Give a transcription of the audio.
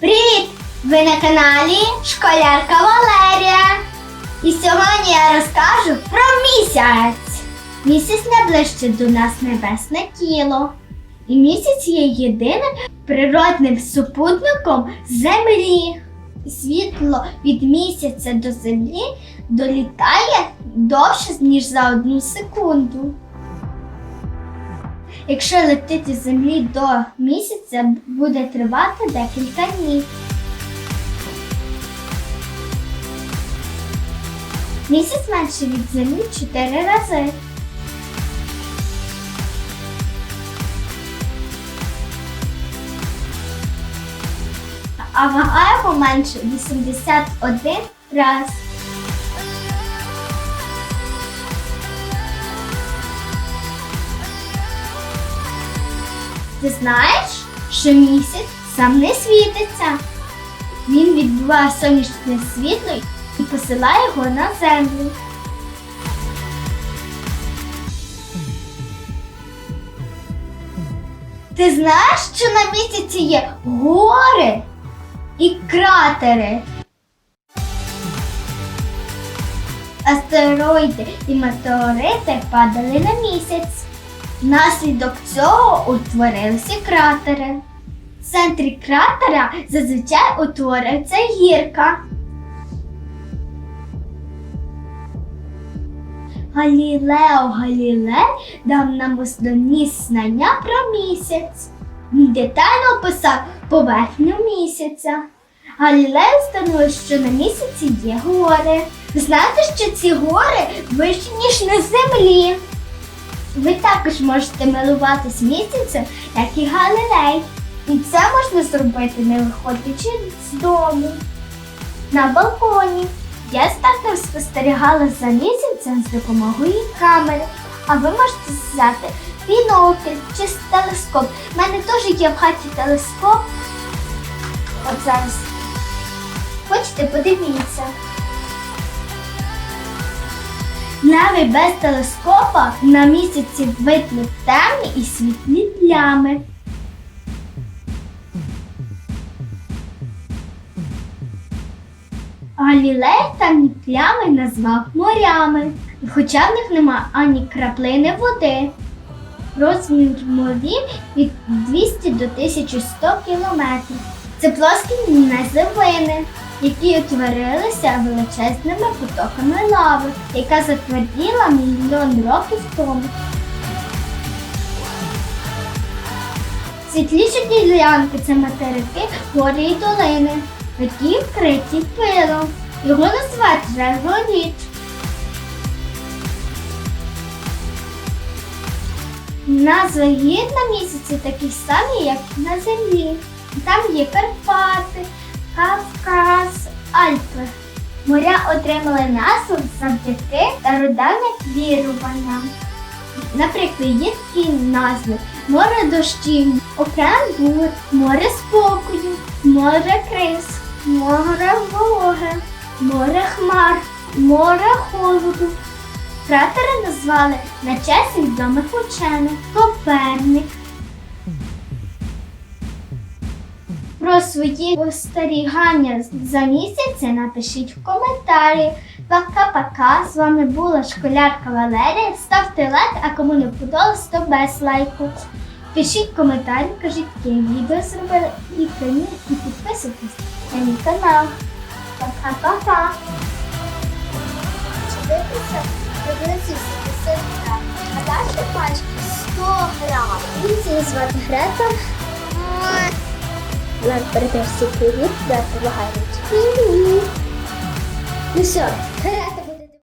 Привіт! Ви на каналі Школярка Валерія. І сьогодні я розкажу про місяць. Місяць найближче до нас небесне тіло. І місяць є єдиним природним супутником Землі. Світло від місяця до землі долітає довше, ніж за одну секунду. Якщо летити з землі до місяця, буде тривати декілька днів. Місяць менше від землі 4 рази. А вага його менше 81 раз. Ти знаєш, що місяць сам не світиться. Він відбиває сонячне світло і посилає його на землю. Ти знаєш, що на місяці є гори і кратери? Астероїди і метеорити падали на місяць. Внаслідок цього утворилися кратери. В центрі кратера зазвичай утворюється гірка. Галілео Галілей дав нам основні знання про місяць. Він детально описав поверхню місяця. Галілей встановив, що на місяці є гори. Ви знаєте, що ці гори вищі, ніж на землі. Ви також можете милуватись місяцем, як і Галилей. І це можна зробити, не виходячи з дому. На балконі. Я з спостерігала за місяцем з допомогою камери. А ви можете взяти бінокль чи телескоп. У мене теж є в хаті телескоп. От зараз. Хочете, подивіться. Навіть без телескопа на місяці видно темні і світлі плями. Галілей темні плями назвав морями, хоча в них нема ані краплини води. Розмір морів від 200 до 1100 кілометрів. Це плоскі низовини, які утворилися величезними потоками лави, яка затверділа мільйон років тому. Світліші ділянки це материки, гори і долини, які вкриті пилом. Його називають реголіт. Назви гір на місяці такі самі, як на землі. Там є Карпати, Кавказ, Альпи. Моря отримали назву завдяки стародавнім віруванням. Наприклад, є такі назви море дощів, океан бур, море спокою, море криз, море вологе, море хмар, море холоду. Кратери назвали на честь відомих учених Коперник. Про свої спостерігання за місяця напишіть в коментарі. Пока-пока. З вами була школярка Валерія. Ставте лайк, а кому не подобалось, то без лайку. Пишіть коментарі, кажіть, яке відео зробили і прийміть, і підписуйтесь на мій канал. Пока-пока. Дивіться, приблизно 70 грам. А далі пачки 100 грам. Її звати Грета. Нам передав всі привіт, да, допомагають. Ну все, Грета